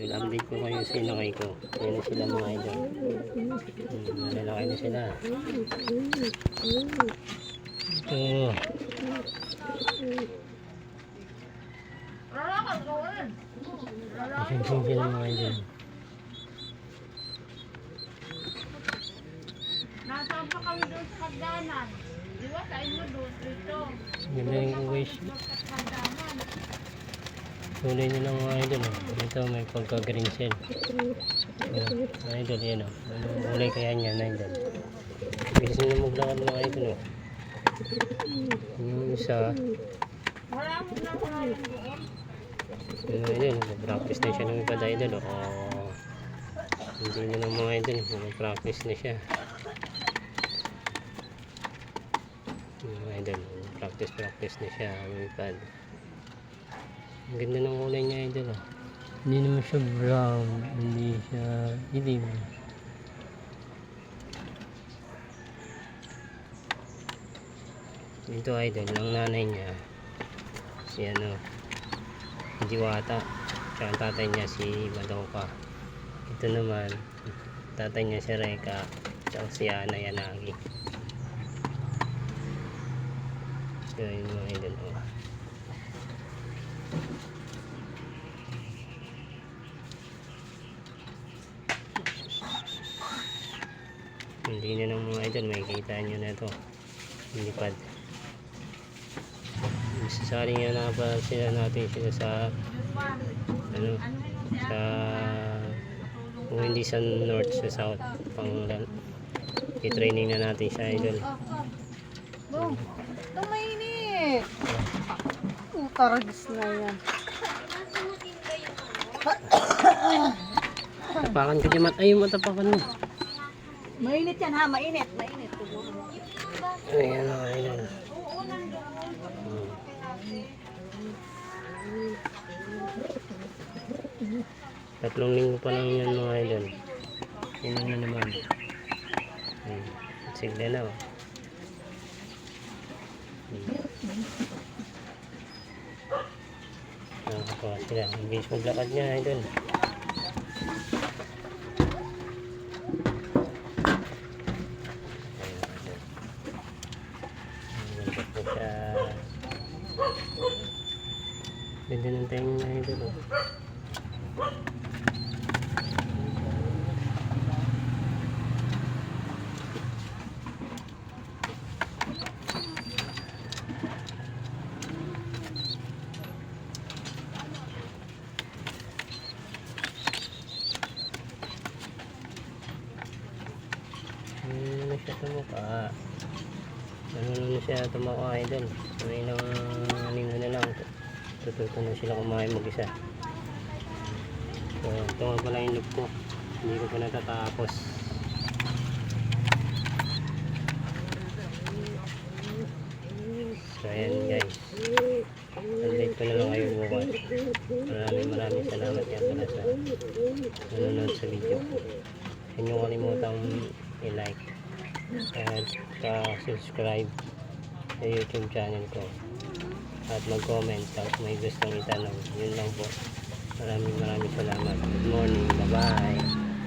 Idol, update ko kayo sa inakay ko. Ayan na sila mga idol. Hmm, malalaki na sila. Ito. Ising-sing sila mga idol. Nasaan pa kami doon sa kagdanan? Di ba sa inyo doon dito? Ganda yung guys. Sa kagdanan. Tuloy nyo lang mga idol. oh. Ito may pagka-green cell. Ayan, mga idol, yan o. Anong kulay kaya niya, na idol? Bilis nila maglakad mga idol o. Yung isa, na yung yung idol, mag-practice na siya ng iba idol o. Oh. Hindi na ng mga idol, mag-practice na siya. Mga idol, practice practice na siya ng ipad. Ang ganda ng kulay niya idol oh. Hindi naman siya brown, hindi siya itim. Ito idol, ang nanay niya si ano Diwata tsaka ang tatay niya si Madoka ito naman tatay niya si Reka tsaka si Ana Yanagi so yun mga idol oh. Hindi na ng mga idol makikita nyo na ito lipad sasali nga na pa sila natin sila sa ano sa kung hindi sa north sa south pang i-training na natin siya idol Boom! Ito mainit! Utaragis na yan. tapakan ko dyan mat ay matapakan mo Mainit yan ha, mainit. Mainit. ayan idol Hmm. tatlong linggo pa lang yan mga idol yun na naman hmm. sigla na Hmm. Nakakatawa sila. Ang bilis maglakad niya, idol. Ayun, idol. Ang ganda po siya. Ganda ng tayo niya, idol. Ano na siya tumukha. Ano na siya tumukha, idol. May nang linggo na lang. Tututo na sila kumain mag-isa. So, ito nga pala yung look ko. Hindi ko pa natatapos. So, ayan guys. Update ko na lang kayo bukas. Maraming maraming salamat yan pala sa nanonood sa video. Huwag niyo kalimutang i-like at ka-subscribe sa YouTube channel ko at mag-comment tapos may gustong itanong. Yun lang po. Maraming maraming salamat. Good morning. Bye-bye.